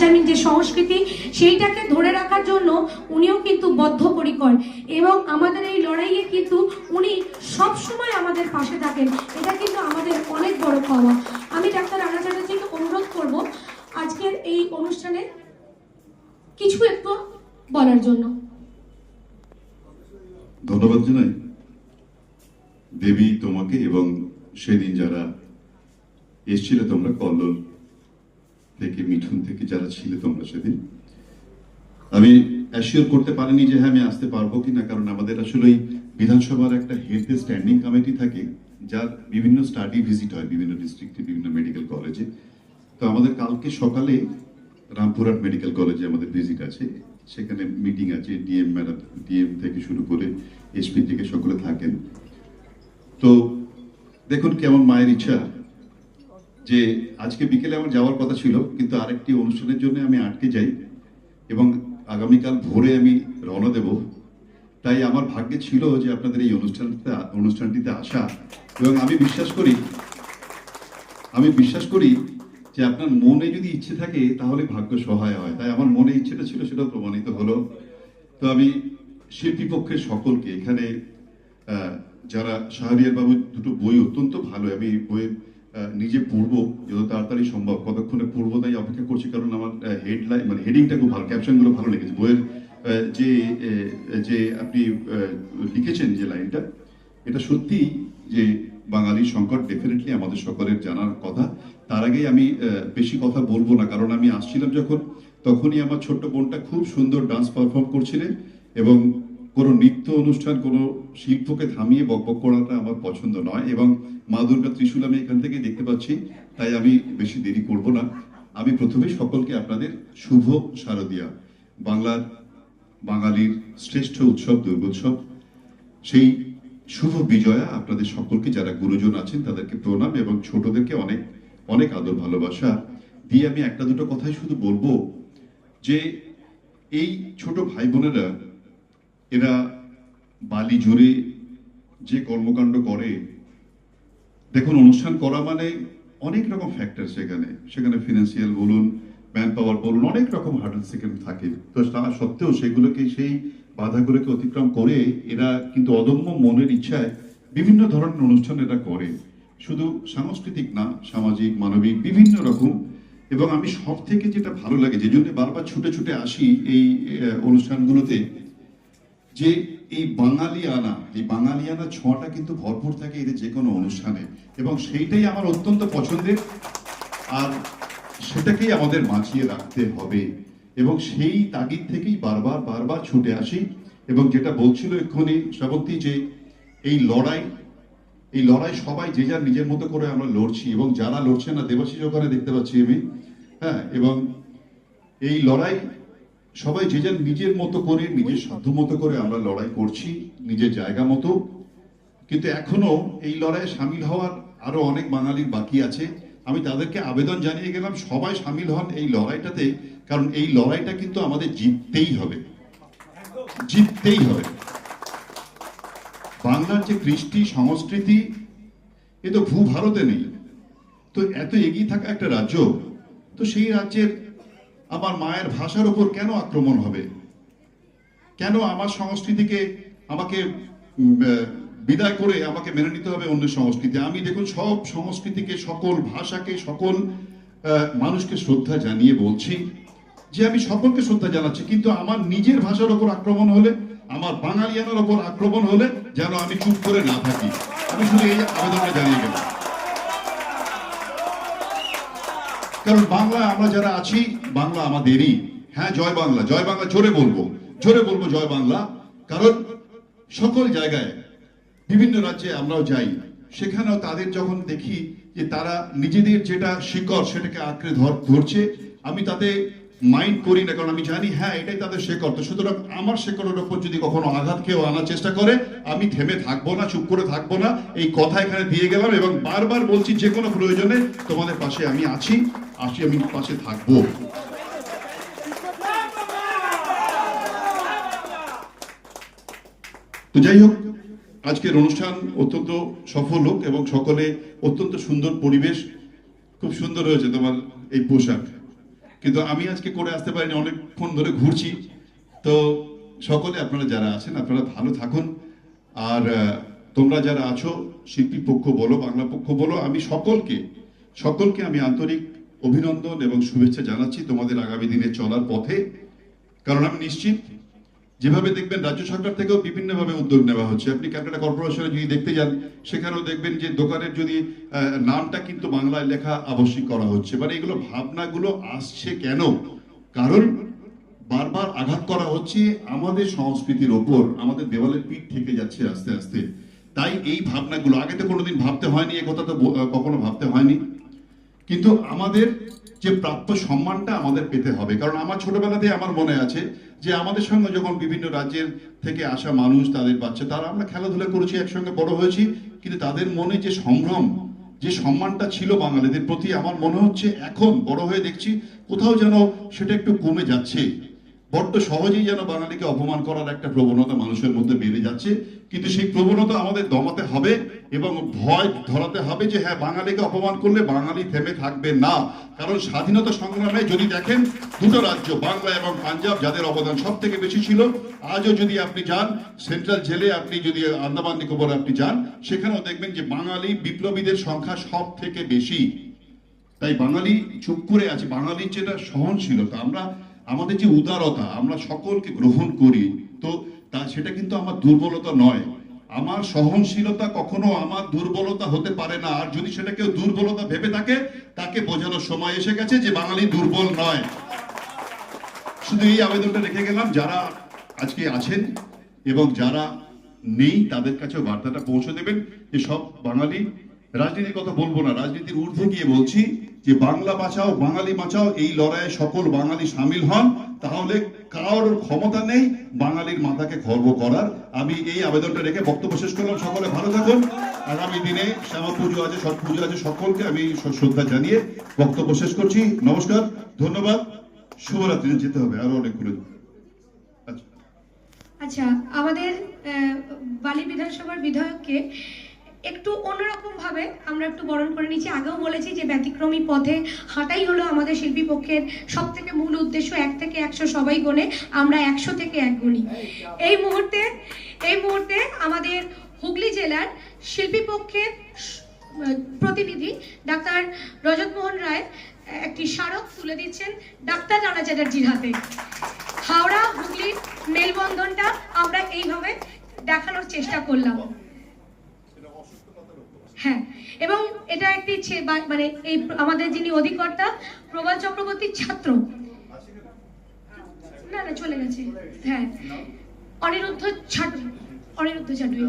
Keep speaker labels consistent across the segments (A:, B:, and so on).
A: কালচারিং যে সংস্কৃতি সেইটাকে ধরে রাখার জন্য উনিও কিন্তু বদ্ধপরিকর এবং আমাদের এই লড়াইয়ে কিন্তু উনি সব সময় আমাদের পাশে থাকেন। এটা কিন্তু আমাদের অনেক বড় পাওয়া আমি ডাক্তার রানা চ্যাটার্জিকে অনুরোধ করব আজকের এই অনুষ্ঠানে কিছু একটু বলার জন্য।
B: ধন্যবাদ জানাই। দেবী তোমাকে এবং সেদিন যারা এসছিলে তোমরা কল্লোল থেকে, মিঠুন থেকে যারা ছিলে তোমরা সেদিন। আমি অ্যাসিওর করতে পারিনি যে হ্যাঁ আমি আসতে পারব কিনা, কারণ আমাদের আসলে বিধানসভার একটা হেলথ স্ট্যান্ডিং কমিটি থাকে, যার বিভিন্ন স্টাডি ভিজিট হয়, বিভিন্ন ডিস্ট্রিক্টে বিভিন্ন মেডিকেল কলেজে তো আমাদের কালকে সকালে রামপুরহাট মেডিকেল কলেজে আমাদের ভিজিট আছে। সেখানে মিটিং আছে ডিএম ম্যাডাম ডিএম থেকে শুরু করে এসপি থেকে সকলে থাকেন। তো দেখুন কেমন মায়ের ইচ্ছা। যে আজকে বিকেলে আমার যাওয়ার কথা ছিল কিন্তু আরেকটি অনুষ্ঠানের জন্য আমি আটকে যাই এবং আগামীকাল ভোরে আমি রওনা দেব। তাই আমার ভাগ্যে ছিল যে আপনাদের এই অনুষ্ঠানটিতে অনুষ্ঠানটিতে আসা এবং আমি বিশ্বাস করি আমি বিশ্বাস করি যে আপনার মনে যদি ইচ্ছে থাকে তাহলে ভাগ্য সহায় হয়। তাই আমার মনে ইচ্ছেটা ছিল সেটাও প্রমাণিত হলো। তো আমি শিল্পী পক্ষের সকলকে এখানে যারা শাহরিয়ার বাবু দুটো বই অত্যন্ত ভালো আমি এই বই আহ, নিজে পড়ব, যত তাড়াতাড়ি সম্ভব। কতক্ষণে পড়ব তাই অপেক্ষা করছি, কারণ আমার হেডলাইন মানে হেডিংটা খুব ভালো ক্যাপশনগুলো ভালো লেগেছে। বইয়ের যে যে আপনি লিখেছেন যে লাইনটা, এটা সত্যি যে বাঙালির সংকট ডেফিনেটলি আমাদের সকলের জানার কথা। তার আগেই আমি বেশি কথা বলব না, কারণ আমি আসছিলাম যখন, তখনই আমার ছোট্ট বোনটা খুব সুন্দর ডান্স পারফর্ম করছিলেন এবং কোনো নৃত্য অনুষ্ঠান, কোনো শিল্পকে থামিয়ে বকবক করাটা আমার পছন্দ নয় এবং মা দুর্গা ত্রিশূল আমি এখান থেকে দেখতে পাচ্ছি, তাই আমি বেশি দেরি করব না। আমি প্রথমে সকলকে আপনাদের শুভ শারদিয়া, বাংলার বাঙালির শ্রেষ্ঠ উৎসব, দুর্গোৎসব। সেই শুভ বিজয়া আপনাদের সকলকে, যারা গুরুজন আছেন, তাদেরকে প্রণাম এবং ছোটদেরকে অনেক অনেক আদর ভালোবাসা। দিয়ে আমি একটা দুটো কথাই শুধু বলব যে, এই ছোট ভাই বোনেরা এরা বালি জোরে যে কর্মকাণ্ড করে, দেখুন, অনুষ্ঠান করা মানে অনেক রকম ফ্যাক্টর সেখানে সেখানে ফিনান্সিয়াল বলুন ম্যান পাওয়ার বলুন, অনেক রকম হার্ডেল সেখানে থাকে। তো তা সত্ত্বেও সেগুলোকে, সেই বাধাগুলোকে অতিক্রম করে এরা কিন্তু অদম্য মনের ইচ্ছায় বিভিন্ন ধরনের অনুষ্ঠান এরা করে। শুধু সাংস্কৃতিক না, সামাজিক, মানবিক, বিভিন্ন রকম। এবং আমি সব থেকে যেটা ভালো লাগে যে জন্য বারবার ছুটে ছুটে আসি এই অনুষ্ঠানগুলোতে যে এই বাঙালিয়ানা এই বাঙালিয়ানা ছোঁয়াটা কিন্তু ভরপুর থাকে এদের যে কোনো অনুষ্ঠানে। এবং সেইটাই আমার অত্যন্ত পছন্দের। আর সেটাকেই আমাদের বাঁচিয়ে রাখতে হবে। এবং সেই তাগিদ থেকেই বারবার বারবার ছুটে আসি। এবং যেটা বলছিল এক্ষুনি শ্রাবন্তী যে এই লড়াই এই লড়াই সবাই যে যার নিজের মতো করে আমরা লড়ছি এবং যারা লড়ছে না, দেবাশিস ওখানে দেখতে পাচ্ছি আমি। হ্যাঁ এবং এই লড়াই সবাই যে যার নিজের মতো করে নিজের সাধ্য মতো করে আমরা লড়াই করছি নিজের জায়গা মতো। কিন্তু এখনও এই লড়াইয়ে সামিল হওয়ার আরও অনেক বাঙালির বাকি আছে। আমি তাদেরকে আবেদন জানিয়ে গেলাম সবাই সামিল হন এই লড়াইটাতে কারণ এই লড়াইটা কিন্তু আমাদের জিততেই হবে। জিততেই হবে। বাংলার যে কৃষ্টি সংস্কৃতি এ তো ভূ ভারতে নেই। তো এত এগিয়ে থাকা একটা রাজ্য তো সেই রাজ্যের আমার মায়ের ভাষার উপর কেন আক্রমণ হবে? কেন আমার সংস্কৃতিকে আমাকে বিদায় করে আমাকে মেনে নিতে হবে অন্য সংস্কৃতি? আমি দেখুন, সব সংস্কৃতিকে, সকল ভাষাকে, সকল মানুষকে শ্রদ্ধা জানিয়ে বলছি যে আমি সকলকে শ্রদ্ধা জানাচ্ছি। কিন্তু আমার নিজের ভাষার ওপর আক্রমণ হলে, আমার বাঙালিয়ানার ওপর আক্রমণ হলে যেন আমি চুপ করে না থাকি। আমি শুধু এই আবেদনটা জানিয়ে গেলাম। কারণ বাংলা আমরা যারা আছি, বাংলা আমাদেরই। হ্যাঁ জয় বাংলা জয় বাংলা জোরে বলব জোরে বলব জয় বাংলা। কারণ সকল জায়গায়, বিভিন্ন রাজ্যে আমরাও যাই, সেখানেও তাদের যখন দেখি যে তারা নিজেদের যেটা শিকড় সেটাকে আঁকড়ে ধর- ধরছে, আমি তাতে মাইন্ড করি না, কারণ আমি জানি হ্যাঁ এটাই তাদের শেকড়। তো সুতরাং আমার শেকড়ের ওপর যদি কখনো আঘাত কেউ আনার চেষ্টা করে, আমি থেমে থাকব না, চুপ করে থাকব না। এই কথা এখানে দিয়ে গেলাম এবং বারবার বলছি, যে কোনো প্রয়োজনে তোমাদের পাশে আমি আছি। আসি, আমি পাশে থাকব। তো যাই হোক, আজকের অনুষ্ঠান অত্যন্ত সফল হোক এবং সকলে অত্যন্ত সুন্দর পরিবেশ, খুব সুন্দর হয়েছে তোমার এই পোশাক। কিন্তু আমি আজকে করে আসতে পারিনি, অনেকক্ষণ ধরে ঘুরছি। তো সকলে আপনারা যারা আছেন, আপনারা ভালো থাকুন। আর তোমরা যারা আছো, শিল্পী পক্ষ বলো, বাংলা পক্ষ বলো, আমি সকলকে সকলকে আমি আন্তরিক অভিনন্দন এবং শুভেচ্ছা জানাচ্ছি তোমাদের আগামী দিনে চলার পথে। কারণ আমি নিশ্চিত যেভাবে দেখবেন রাজ্য সরকার থেকেও বিভিন্নভাবে উদ্যোগ নেওয়া হচ্ছে। আপনি ক্যালকাটা কর্পোরেশনে যদি দেখতে যান, সেখানেও দেখবেন যে দোকানের যদি নামটা কিন্তু বাংলায় লেখা আবশ্যিক করা হচ্ছে। মানে এগুলো ভাবনাগুলো আসছে কেন? কারণ বারবার আঘাত করা হচ্ছে আমাদের সংস্কৃতির ওপর, আমাদের দেওয়ালের পিঠ থেকে যাচ্ছে আস্তে আস্তে। তাই এই ভাবনাগুলো, আগে তো কোনোদিন ভাবতে হয়নি, এ কথা তো কখনো ভাবতে হয়নি। কিন্তু আমাদের যে প্রাপ্য সম্মানটা আমাদের পেতে হবে। কারণ আমার ছোটবেলাতে আমার মনে আছে যে আমাদের সঙ্গে যখন বিভিন্ন রাজ্যের থেকে আসা মানুষ, তাদের বাচ্চা, তারা আমরা খেলাধুলা করেছি, একসঙ্গে বড় হয়েছি, কিন্তু তাদের মনে যে সম্ভ্রম, যে সম্মানটা ছিল বাঙালিদের প্রতি, আমার মনে হচ্ছে এখন বড় হয়ে দেখছি কোথাও যেন সেটা একটু কমে যাচ্ছে। বড্ড সহজেই যেন বাঙালিকে অপমান করার একটা প্রবণতা মানুষের মধ্যে বেড়ে যাচ্ছে, কিন্তু সেই প্রবণতা আমাদের দমাতে হবে। এবং ভয় ধরাতে হবে যে হ্যাঁ বাঙালিকে অপমান করলে বাঙালি থেমে থাকবে না। কারণ স্বাধীনতা সংগ্রামে যদি দেখেন, দুটো রাজ্য, বাংলা এবং পাঞ্জাব, যাদের অবদান সব থেকে বেশি ছিল, আজও যদি আপনি যান, সেন্ট্রাল জেলে আপনি যদি আন্দামান নিকোবরে আপনি যান, সেখানেও দেখবেন যে বাঙালি বিপ্লবীদের সংখ্যা সব থেকে বেশি। তাই বাঙালি চুপ করে আছে, বাঙালির যেটা সহনশীলতা, আমরা, আমাদের যে উদারতা, আমরা সকলকে গ্রহণ করি, তো তা, সেটা কিন্তু আমার দুর্বলতা নয়। আমার সহনশীলতা কখনো আমার দুর্বলতা হতে পারে না। আর যদি সেটা কেউ দুর্বলতা ভেবে থাকে, তাকে বোঝানোর সময় এসে গেছে যে বাঙালি দুর্বল নয়। শুধু এই আবেদনটা রেখে গেলাম, যারা আজকে আছেন এবং যারা নেই, তাদের কাছেও বার্তাটা পৌঁছে দেবেন যে সব বাঙালি, রাজনীতির কথা বলব না, রাজনীতির ঊর্ধ্বে গিয়ে বলছি যে বাংলা বাঁচাও, বাঙালি বাঁচাও, এই লড়াইয়ে সকল বাঙালি সামিল হন, তাহলে কারোর ক্ষমতা নেই বাঙালির মাথাকে খর্ব করার। আমি এই আবেদনটা রেখে বক্তব্য শেষ করলাম। সকলে ভালো থাকুন। আগামী দিনে শ্যামা পুজো আছে ছট পুজো আছে সকলকে আমি শ্রদ্ধা জানিয়ে বক্তব্য শেষ করছি। নমস্কার, ধন্যবাদ। শুভরাত্রি, যেতে হবে আরও অনেকগুলো। আচ্ছা।
A: আচ্ছা আমাদের বালি বিধানসভার বিধায়ককে একটু অন্যরকম ভাবে আমরা একটু বরণ করে নিচ্ছি। আগেও বলেছি যে ব্যতিক্রমী পথে হাঁটাই হলো আমাদের শিল্পী পক্ষের সব থেকে মূল উদ্দেশ্য, এক থেকে একশো সবাই গোনে আমরা একশো থেকে এক গুণি। এই মুহূর্তে এই মুহূর্তে আমাদের হুগলি জেলার শিল্পী পক্ষের প্রতিনিধি ডাক্তার রজতমোহন রায়, একটি স্মারক তুলে দিচ্ছেন ডাক্তার রানা চ্যাটার্জির হাতে। হাওড়া, হুগলির মেলবন্ধনটা আমরা এইভাবে দেখানোর চেষ্টা করলাম। হ্যাঁ এবং এটা একটি মানে এই আমাদের যিনি অধিকর্তা, প্রবাল চক্রবর্তীর ছাত্র। না না, চলে গেছে। হ্যাঁ। অনিরুদ্ধ ছাটুই অনিরুদ্ধ ছাটুই।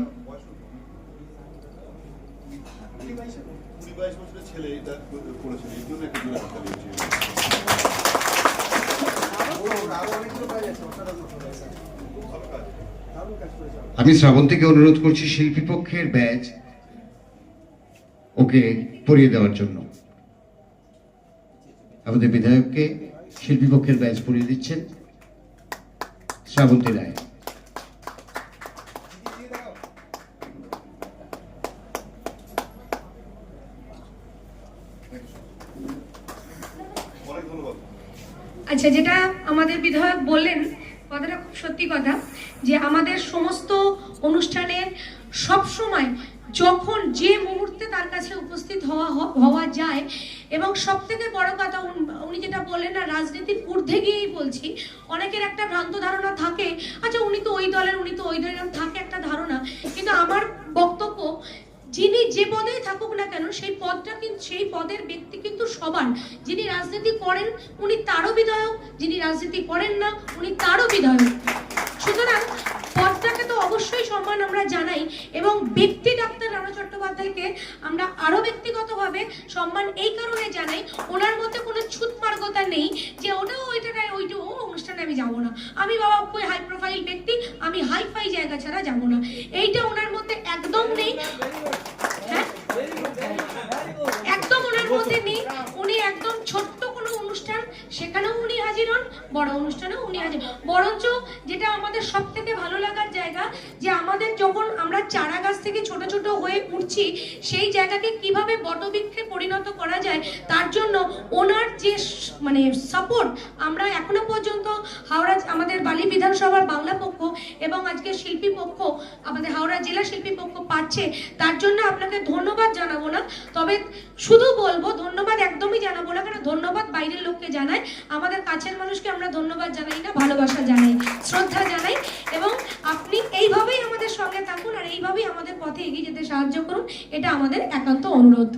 C: আমি শ্রাবন্তীকে অনুরোধ করছি, শিল্পী পক্ষের ব্যাচ ওকে পরিয়ে দেওয়ার জন্য। আমাদের বিধায়ককে শিল্পী পক্ষের ব্যাচ পরিয়ে দিচ্ছেন শ্রাবন্তী রায়।
A: আচ্ছা যেটা আমাদের বিধায়ক বললেন, কথাটা খুব সত্যি কথা, যে আমাদের সমস্ত অনুষ্ঠানের সব সময় যখন যে মুহূর্তে তার কাছে উপস্থিত হওয়া হওয়া যায়। এবং সব থেকে বড় কথা, উনি যেটা বললেন না, রাজনীতির ঊর্ধ্বে গিয়েই বলছি, অনেকের একটা ভ্রান্ত ধারণা থাকে আচ্ছা উনি তো ওই দলের, উনি তো ওই দলের থাকে একটা ধারণা। কিন্তু আমার বক্তব্য, যিনি যে পদেই থাকুক না কেন, সেই পদটা কিন্তু সেই পদের ব্যক্তি কিন্তু সবার যিনি রাজনীতি করেন, উনি তারও বিধায়ক, যিনি রাজনীতি করেন না, উনি তারও বিধায়ক। সুতরাং পদটাকে তো অবশ্যই সম্মান আমরা জানাই এবং ব্যক্তি ডাক্তার রানা চট্টোপাধ্যায়কে আমরা আরও ব্যক্তিগতভাবে সম্মান এই কারণে জানাই, ওনার মধ্যে কোনো ছুতমার্গতা নেই যে ওটাও ওইটা নাই ওইটা ও অনুষ্ঠানে আমি যাব না। আমি বাবা ওই হাই প্রোফাইল ব্যক্তি, আমি হাই ফাই জায়গা ছাড়া যাব না। এইটা ওনার মধ্যে একদম নেই। হ্যাঁ? একদম ওনার মধ্যে নেই। উনি একদম ছোট্ট অনুষ্ঠান, সেখানেও উনি হাজির হন, বড় অনুষ্ঠানেও উনি হাজির বরঞ্চ যেটা আমাদের সব থেকে ভালো লাগার জায়গা, যে আমাদের যখন আমরা চারা গাছ থেকে ছোট ছোট হয়ে উঠছি, সেই জায়গাকে কীভাবে বটবৃক্ষে পরিণত করা যায়, তার জন্য ওনার যে মানে সাপোর্ট আমরা এখনও পর্যন্ত হাওড়া আমাদের বালি বিধানসভার বাংলা পক্ষ এবং আজকে শিল্পী পক্ষ, আমাদের হাওড়া জেলা শিল্পী পক্ষ পাচ্ছে, তার জন্য আপনাকে ধন্যবাদ জানাব না। তবে শুধু বলব, ধন্যবাদ একদমই ধন্যবাদ বাইরের লোককে জানাই। আমাদের কাছের মানুষকে আমরা ধন্যবাদ জানাই না ভালোবাসা জানাই, শ্রদ্ধা জানাই। এবং আপনি এইভাবেই আমাদের সঙ্গে থাকুন আর এইভাবেই আমাদের পথে এগিয়ে যেতে সাহায্য করুন, এটা আমাদের একান্ত অনুরোধ।